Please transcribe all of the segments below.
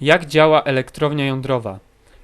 Jak działa elektrownia jądrowa?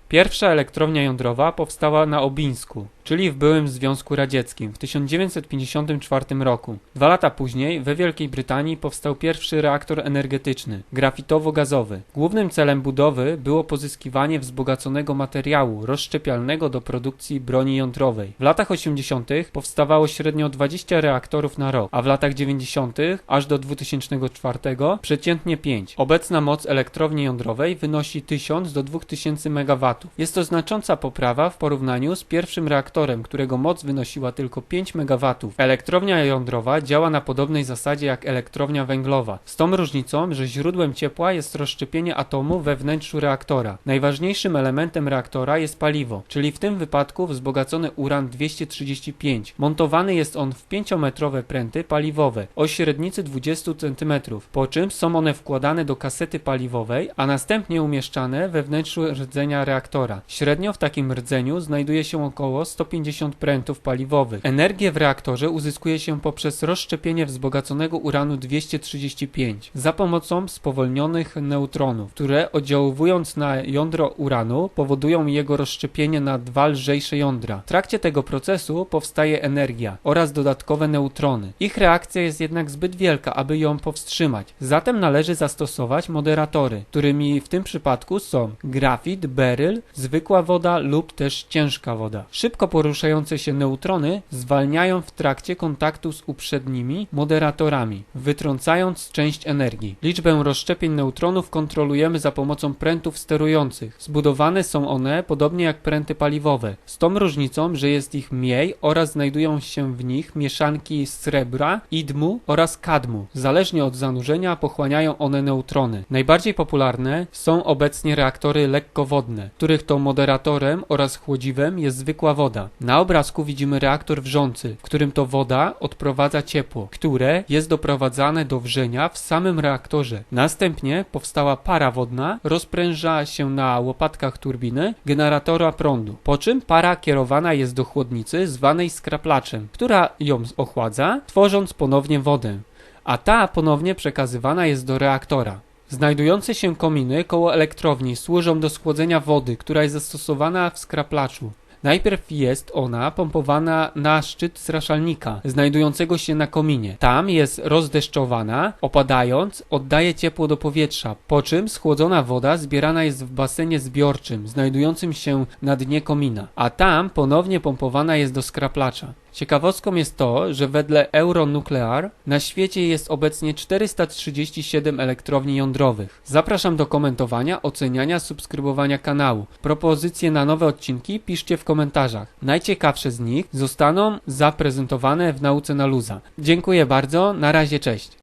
Pierwsza elektrownia jądrowa powstała na Obińsku, czyli w byłym Związku Radzieckim w 1954 roku. Dwa lata później we Wielkiej Brytanii powstał pierwszy reaktor energetyczny, grafitowo-gazowy. Głównym celem budowy było pozyskiwanie wzbogaconego materiału rozszczepialnego do produkcji broni jądrowej. W latach 80. powstawało średnio 20 reaktorów na rok, a w latach 90. aż do 2004 przeciętnie 5. Obecna moc elektrowni jądrowej wynosi 1000 do 2000 MW. Jest to znacząca poprawa w porównaniu z pierwszym reaktorem, którego moc wynosiła tylko 5 MW. Elektrownia jądrowa działa na podobnej zasadzie jak elektrownia węglowa, z tą różnicą, że źródłem ciepła jest rozszczepienie atomu we wnętrzu reaktora. Najważniejszym elementem reaktora jest paliwo, czyli w tym wypadku wzbogacony uran 235. Montowany jest on w 5-metrowe pręty paliwowe o średnicy 20 cm, po czym są one wkładane do kasety paliwowej, a następnie umieszczane we wnętrzu rdzenia reaktora. Średnio w takim rdzeniu znajduje się około 150 prętów paliwowych. Energię w reaktorze uzyskuje się poprzez rozszczepienie wzbogaconego uranu 235 za pomocą spowolnionych neutronów, które oddziałując na jądro uranu powodują jego rozszczepienie na dwa lżejsze jądra. W trakcie tego procesu powstaje energia oraz dodatkowe neutrony. Ich reakcja jest jednak zbyt wielka, aby ją powstrzymać. Zatem należy zastosować moderatory, którymi w tym przypadku są grafit, beryl, zwykła woda lub też ciężka woda. Szybko poruszające się neutrony zwalniają w trakcie kontaktu z uprzednimi moderatorami, wytrącając część energii. Liczbę rozszczepień neutronów kontrolujemy za pomocą prętów sterujących. Zbudowane są one podobnie jak pręty paliwowe, z tą różnicą, że jest ich mniej oraz znajdują się w nich mieszanki srebra, idmu oraz kadmu. Zależnie od zanurzenia pochłaniają one neutrony. Najbardziej popularne są obecnie reaktory lekkowodne, których to moderatorem oraz chłodziwem jest zwykła woda. Na obrazku widzimy reaktor wrzący, w którym to woda odprowadza ciepło, które jest doprowadzane do wrzenia w samym reaktorze. Następnie powstała para wodna rozpręża się na łopatkach turbiny generatora prądu, po czym para kierowana jest do chłodnicy zwanej skraplaczem, która ją ochładza, tworząc ponownie wodę, a ta ponownie przekazywana jest do reaktora. Znajdujące się kominy koło elektrowni służą do schłodzenia wody, która jest zastosowana w skraplaczu. Najpierw jest ona pompowana na szczyt zraszalnika, znajdującego się na kominie. Tam jest rozdeszczowana, opadając, oddaje ciepło do powietrza, po czym schłodzona woda zbierana jest w basenie zbiorczym, znajdującym się na dnie komina, a tam ponownie pompowana jest do skraplacza. Ciekawostką jest to, że wedle Euronuclear na świecie jest obecnie 437 elektrowni jądrowych. Zapraszam do komentowania, oceniania, subskrybowania kanału. Propozycje na nowe odcinki piszcie w komentarzach. Najciekawsze z nich zostaną zaprezentowane w nauce na luza. Dziękuję bardzo, na razie cześć.